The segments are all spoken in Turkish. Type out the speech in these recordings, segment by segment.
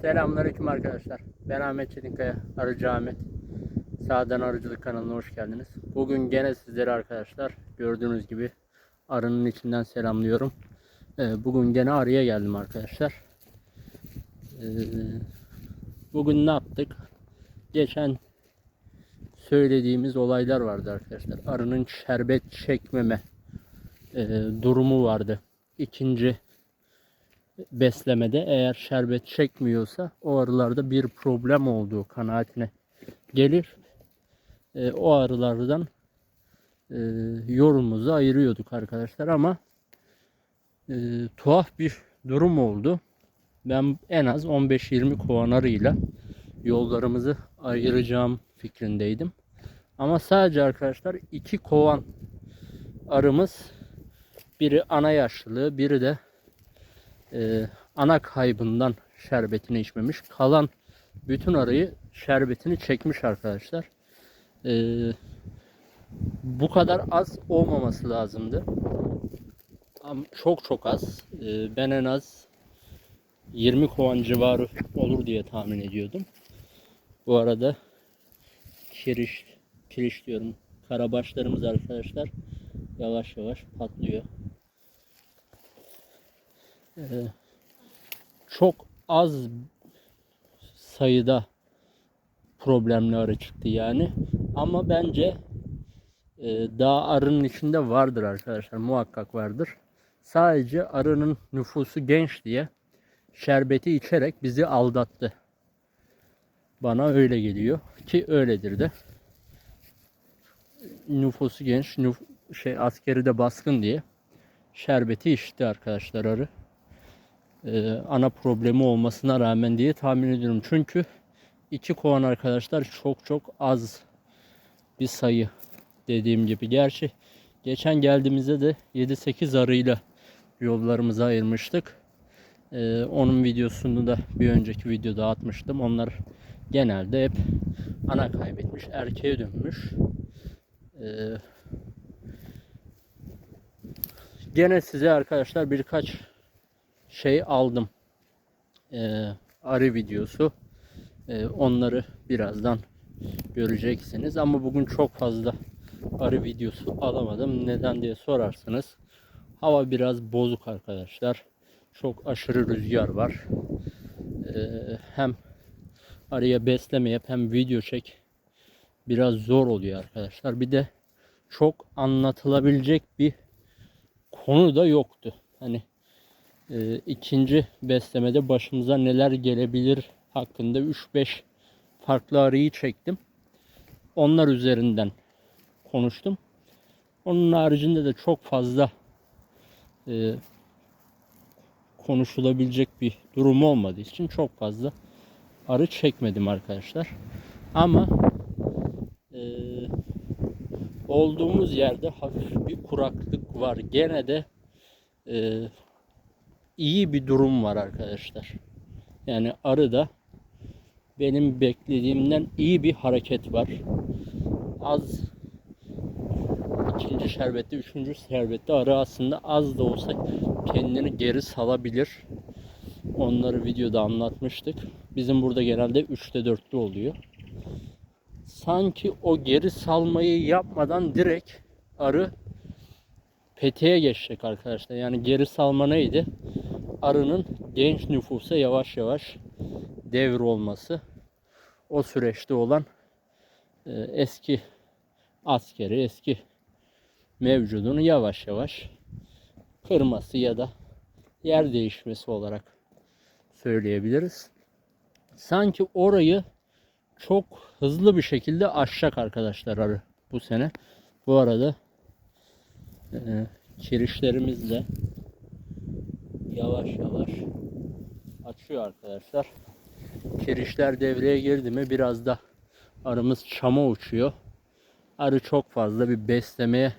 Selamünaleyküm arkadaşlar. Ben Ahmet Çetinkaya, Arıcı Ahmet. Sağdan Arıcılık kanalına hoş geldiniz. Bugün gene sizleri arkadaşlar gördüğünüz gibi arının içinden selamlıyorum. Ee, Bugün gene arıya geldim arkadaşlar. Ee, Bugün ne yaptık? Geçen söylediğimiz olaylar vardı arkadaşlar. Arının şerbet çekmeme e, durumu vardı. İkinci beslemede eğer şerbet çekmiyorsa o arılarda bir problem olduğu kanaatine gelir. E, o arılardan e, yorumumuzu ayırıyorduk arkadaşlar ama e, tuhaf bir durum oldu. Ben en az 15-20 kovan arıyla yollarımızı ayıracağım fikrindeydim. Ama sadece arkadaşlar iki kovan arımız biri ana yaşlılığı biri de e, ana kaybından şerbetini içmemiş. Kalan bütün arıyı şerbetini çekmiş arkadaşlar. E, bu kadar az olmaması lazımdı. Ama çok çok az. E, ben en az 20 kovan civarı olur diye tahmin ediyordum. Bu arada kiriş, kiriş diyorum. Karabaşlarımız arkadaşlar yavaş yavaş patlıyor. Ee, çok az sayıda problemli arı çıktı yani. Ama bence e, daha arının içinde vardır arkadaşlar. Muhakkak vardır. Sadece arının nüfusu genç diye şerbeti içerek bizi aldattı. Bana öyle geliyor ki öyledir de. Nüfusu genç, nüf şey askeri de baskın diye şerbeti içti arkadaşlar arı e, ana problemi olmasına rağmen diye tahmin ediyorum. Çünkü iki kovan arkadaşlar çok çok az bir sayı dediğim gibi. Gerçi geçen geldiğimizde de 7-8 arıyla yollarımızı ayırmıştık. E, onun videosunu da bir önceki videoda atmıştım. Onlar genelde hep ana kaybetmiş, erkeğe dönmüş. E, gene size arkadaşlar birkaç şey aldım. Ee, arı videosu. Ee, onları birazdan göreceksiniz. Ama bugün çok fazla arı videosu alamadım. Neden diye sorarsınız. Hava biraz bozuk arkadaşlar. Çok aşırı rüzgar var. Ee, hem arıya beslemeyip hem video çek biraz zor oluyor arkadaşlar. Bir de çok anlatılabilecek bir konu da yoktu. Hani e, ikinci beslemede başımıza neler gelebilir hakkında 3-5 farklı arıyı çektim. Onlar üzerinden konuştum. Onun haricinde de çok fazla e, konuşulabilecek bir durum olmadığı için çok fazla arı çekmedim arkadaşlar. Ama e, olduğumuz yerde hafif bir kuraklık var. Gene de e, iyi bir durum var arkadaşlar. Yani arıda benim beklediğimden iyi bir hareket var. Az ikinci şerbette, üçüncü şerbette arı aslında az da olsa kendini geri salabilir. Onları videoda anlatmıştık. Bizim burada genelde 3'te 4'te oluyor. Sanki o geri salmayı yapmadan direkt arı peteğe geçecek arkadaşlar. Yani geri salma neydi? Arının genç nüfusa yavaş yavaş devir olması. O süreçte olan e, eski askeri, eski mevcudunu yavaş yavaş kırması ya da yer değişmesi olarak söyleyebiliriz. Sanki orayı çok hızlı bir şekilde aşacak arkadaşlar arı bu sene. Bu arada e, kirişlerimiz yavaş yavaş açıyor arkadaşlar. Kirişler devreye girdi mi biraz da arımız çama uçuyor. Arı çok fazla bir beslemeye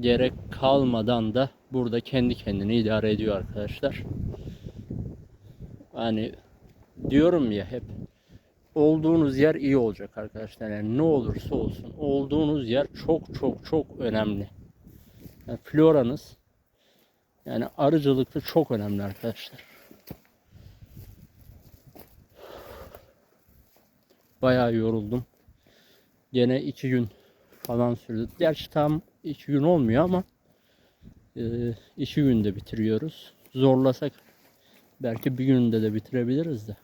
gerek kalmadan da burada kendi kendini idare ediyor arkadaşlar. Hani diyorum ya hep olduğunuz yer iyi olacak arkadaşlar. Yani ne olursa olsun olduğunuz yer çok çok çok önemli. Yani floranız yani arıcılıkta çok önemli arkadaşlar. bayağı yoruldum. Gene iki gün falan sürdü. Gerçi tam iki gün olmuyor ama e, iki günde bitiriyoruz. Zorlasak belki bir günde de bitirebiliriz de.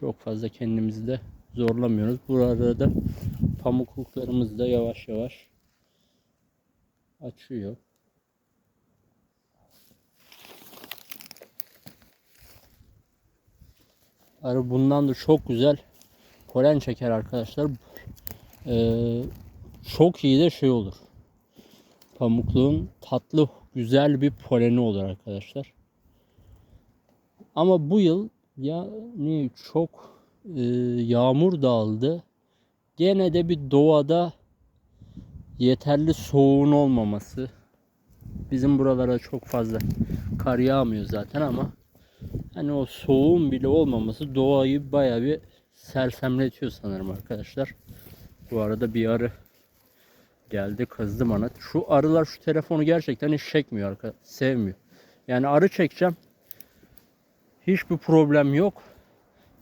Çok fazla kendimizi de zorlamıyoruz. Burada da pamukluklarımız da yavaş yavaş açıyor. Arı bundan da çok güzel polen çeker arkadaşlar. Ee, çok iyi de şey olur. Pamukluğun tatlı güzel bir poleni olur arkadaşlar. Ama bu yıl ya ne çok e, yağmur dağıldı. Gene de bir doğada yeterli soğuğun olmaması. Bizim buralara çok fazla kar yağmıyor zaten ama hani o soğuğun bile olmaması doğayı baya bir sersemletiyor sanırım arkadaşlar. Bu arada bir arı geldi kızdı bana. Şu arılar şu telefonu gerçekten hiç çekmiyor arkadaşlar. Sevmiyor. Yani arı çekeceğim. Hiçbir problem yok.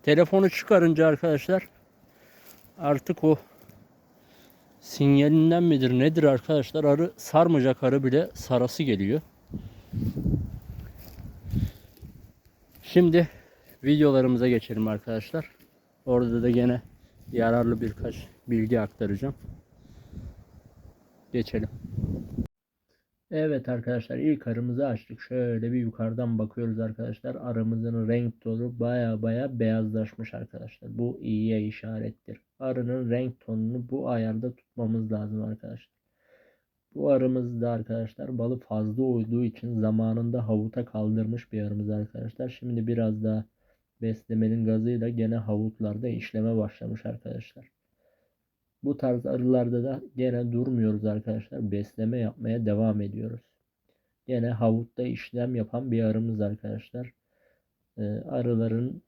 Telefonu çıkarınca arkadaşlar artık o sinyalinden midir nedir arkadaşlar arı sarmayacak arı bile sarası geliyor. Şimdi videolarımıza geçelim arkadaşlar. Orada da gene yararlı birkaç bilgi aktaracağım. Geçelim. Evet arkadaşlar ilk arımızı açtık. Şöyle bir yukarıdan bakıyoruz arkadaşlar. Arımızın renk tonu baya baya beyazlaşmış arkadaşlar. Bu iyiye işarettir. Arının renk tonunu bu ayarda tutmamız lazım arkadaşlar. Bu arımız da arkadaşlar balı fazla uyduğu için zamanında havuta kaldırmış bir arımız arkadaşlar. Şimdi biraz daha beslemenin gazıyla gene havutlarda işleme başlamış arkadaşlar. Bu tarz arılarda da gene durmuyoruz arkadaşlar. Besleme yapmaya devam ediyoruz. Gene havutta işlem yapan bir arımız arkadaşlar. Ee, arıların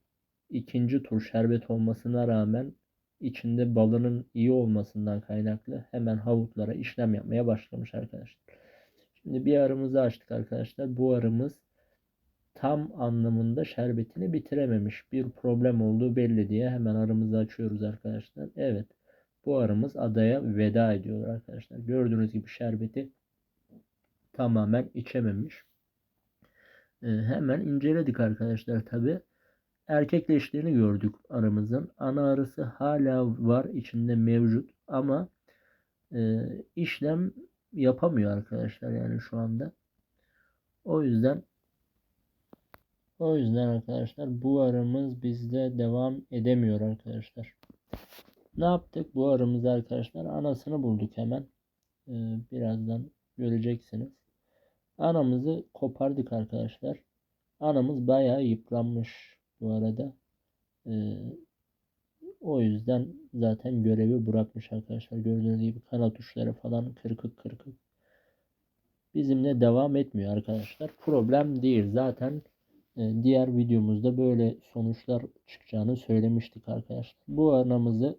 ikinci tur şerbet olmasına rağmen içinde balının iyi olmasından kaynaklı hemen havutlara işlem yapmaya başlamış arkadaşlar. Şimdi bir arımızı açtık arkadaşlar. Bu arımız tam anlamında şerbetini bitirememiş. Bir problem olduğu belli diye hemen arımızı açıyoruz arkadaşlar. Evet. Bu arımız adaya veda ediyor arkadaşlar. Gördüğünüz gibi şerbeti tamamen içememiş. Ee, hemen inceledik arkadaşlar tabi. Erkekleştiğini gördük arımızın. Ana arısı hala var içinde mevcut ama e, işlem yapamıyor arkadaşlar yani şu anda. O yüzden o yüzden arkadaşlar bu arımız bizde devam edemiyor arkadaşlar. Ne yaptık bu aramızda arkadaşlar? Anasını bulduk hemen. Ee, birazdan göreceksiniz. Anamızı kopardık arkadaşlar. Anamız bayağı yıpranmış bu arada. Ee, o yüzden zaten görevi bırakmış arkadaşlar. Gördüğünüz gibi kanat uçları falan kırıkık kırıkık. Bizimle devam etmiyor arkadaşlar. Problem değil. Zaten e, diğer videomuzda böyle sonuçlar çıkacağını söylemiştik arkadaşlar. Bu anamızı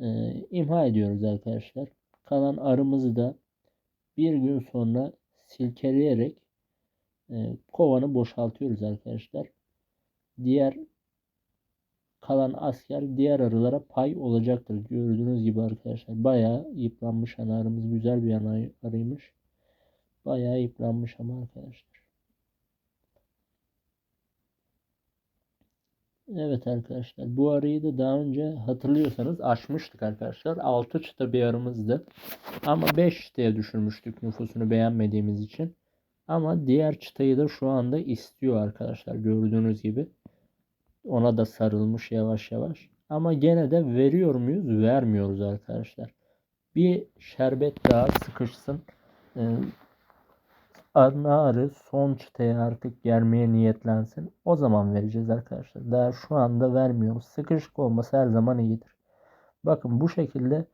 e, imha ediyoruz arkadaşlar. Kalan arımızı da bir gün sonra silkeleyerek e, kovanı boşaltıyoruz arkadaşlar. Diğer kalan asker diğer arılara pay olacaktır. Gördüğünüz gibi arkadaşlar bayağı yıpranmış ana güzel bir ana arıymış. Bayağı yıpranmış ama arkadaşlar. Evet arkadaşlar bu arıyı da daha önce hatırlıyorsanız açmıştık arkadaşlar. 6 çıta bir arımızdı. Ama 5 çıtaya düşürmüştük nüfusunu beğenmediğimiz için. Ama diğer çıtayı da şu anda istiyor arkadaşlar gördüğünüz gibi. Ona da sarılmış yavaş yavaş. Ama gene de veriyor muyuz? Vermiyoruz arkadaşlar. Bir şerbet daha sıkışsın. Ee, ana arı son çıtaya artık gelmeye niyetlensin. O zaman vereceğiz arkadaşlar. Daha şu anda vermiyoruz. Sıkışık olması her zaman iyidir. Bakın bu şekilde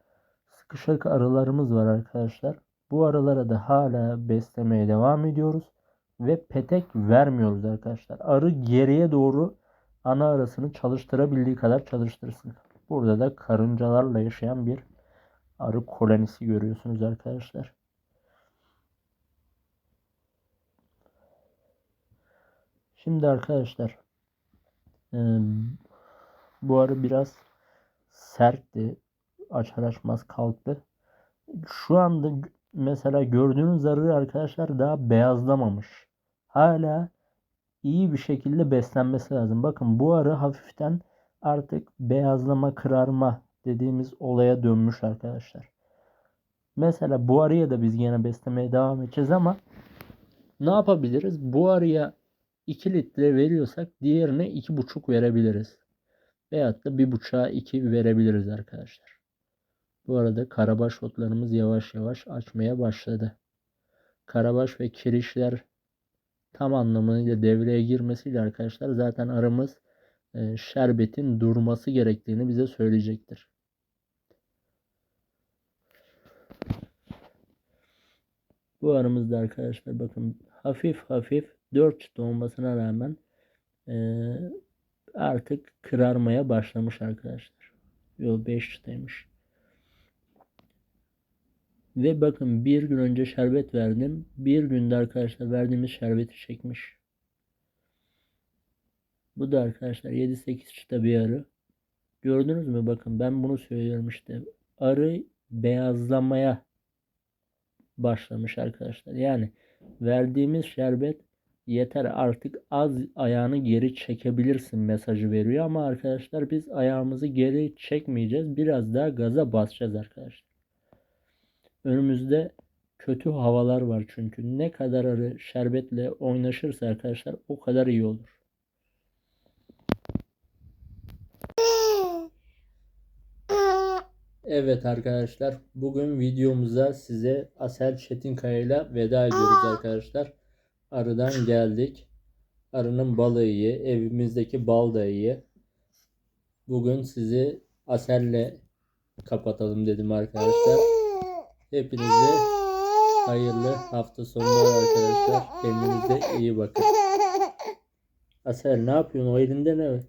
sıkışık arılarımız var arkadaşlar. Bu arılara da hala beslemeye devam ediyoruz. Ve petek vermiyoruz arkadaşlar. Arı geriye doğru ana arasını çalıştırabildiği kadar çalıştırsın. Burada da karıncalarla yaşayan bir arı kolonisi görüyorsunuz arkadaşlar. Şimdi arkadaşlar Bu arı biraz sertti. Açar açmaz kalktı. Şu anda mesela gördüğünüz arı arkadaşlar daha beyazlamamış. Hala iyi bir şekilde beslenmesi lazım. Bakın bu arı hafiften artık beyazlama, kırarma dediğimiz olaya dönmüş arkadaşlar. Mesela bu arıya da biz yine beslemeye devam edeceğiz ama ne yapabiliriz? Bu arıya 2 litre veriyorsak diğerine 2,5 verebiliriz. Veyahut da 1,5'a 2 verebiliriz arkadaşlar. Bu arada karabaş otlarımız yavaş yavaş açmaya başladı. Karabaş ve kirişler tam anlamıyla devreye girmesiyle arkadaşlar zaten aramız e, şerbetin durması gerektiğini bize söyleyecektir. Bu aramızda arkadaşlar bakın hafif hafif 4 çıta olmasına rağmen e, artık kırarmaya başlamış arkadaşlar. Yo 5 çıtaymış. Ve bakın bir gün önce şerbet verdim. Bir günde arkadaşlar verdiğimiz şerbeti çekmiş. Bu da arkadaşlar 7-8 çıta bir arı. Gördünüz mü? Bakın ben bunu söylüyorum işte. Arı beyazlamaya başlamış arkadaşlar. Yani verdiğimiz şerbet yeter artık az ayağını geri çekebilirsin mesajı veriyor ama arkadaşlar biz ayağımızı geri çekmeyeceğiz. Biraz daha gaza basacağız arkadaşlar. Önümüzde kötü havalar var çünkü ne kadar arı şerbetle oynaşırsa arkadaşlar o kadar iyi olur. Evet arkadaşlar bugün videomuza size Asel Çetinkaya ile veda ediyoruz arkadaşlar. Arıdan geldik. Arının balı iyi. Evimizdeki bal da iyi. Bugün sizi Asel'le kapatalım dedim arkadaşlar. Hepinize hayırlı hafta sonları arkadaşlar. Kendinize iyi bakın. Asel ne yapıyorsun? O elinde ne?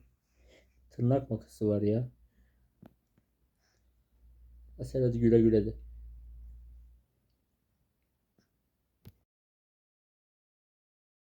Tırnak makası var ya. Asel hadi güle güle de.